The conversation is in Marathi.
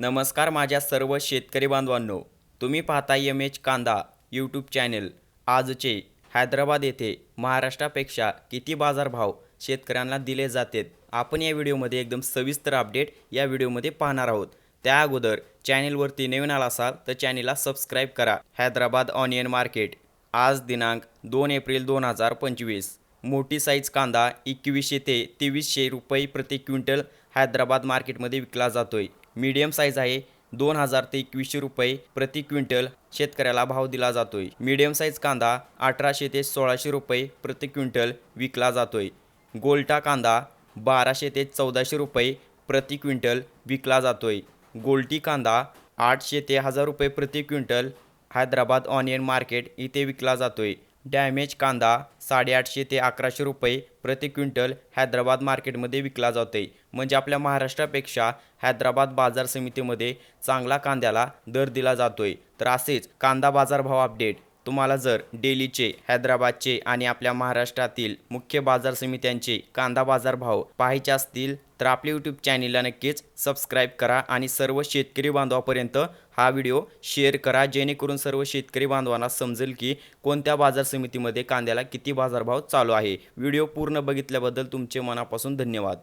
नमस्कार माझ्या सर्व शेतकरी बांधवांनो. तुम्ही पाहता एम एच कांदा यूट्यूब चॅनेल आजचे हैदराबाद येथे महाराष्ट्रापेक्षा किती बाजारभाव शेतकऱ्यांना दिले जातात आपण या व्हिडिओमध्ये एकदम सविस्तर अपडेट या व्हिडिओमध्ये पाहणार आहोत. त्या अगोदर चॅनेलवरती नवीन आला असाल तर चॅनेलला सबस्क्राईब करा. हैदराबाद ऑनियन मार्केट आज दिनांक दोन एप्रिल दोन हजार पंचवीस. मोठी साईज कांदा एकवीसशे ते तेवीसशे रुपये प्रति क्विंटल हैदराबाद मार्केटमध्ये विकला जातोय. मीडियम साईज आहे. दोन हजार ते एकवीसशे रुपये प्रति क्विंटल शेतकऱ्याला भाव दिला जातोय. मीडियम साईज कांदा अठराशे ते सोळाशे रुपये प्रति क्विंटल विकला जातोय. गोल्टा कांदा बाराशे ते चौदाशे रुपये प्रति क्विंटल विकला जातोय. गोल्टी कांदा आठशे ते हजार रुपये प्रति क्विंटल हैदराबाद ऑनियन मार्केट इथे विकला जातोय. डॅमेज कांदा साडेआठशे ते अकराशे रुपये प्रति क्विंटल हैदराबाद मार्केटमध्ये विकला जातो आहे म्हणजे आपल्या महाराष्ट्रापेक्षा हैदराबाद बाजार समितीमध्ये चांगला कांद्याला दर दिला जातो आहे तर असेच कांदा बाजारभाव अपडेट. तुम्हाला जर डेलीचे हैदराबादचे आणि आपल्या महाराष्ट्रातील मुख्य बाजार समित्यांचे कांदा बाजार भाव पाहायचे असतील तर आपल्या यूट्यूब चॅनेलला नक्कीच सबस्क्राईब करा आणि सर्व शेतकरी बांधवापर्यंत हा व्हिडिओ शेअर करा जेणेकरून सर्व शेतकरी बांधवांना समजेल की कोणत्या बाजार समितीमध्ये कांद्याला किती बाजारभाव चालू आहे. व्हिडिओ पूर्ण बघितल्याबद्दल तुमचे मनापासून धन्यवाद.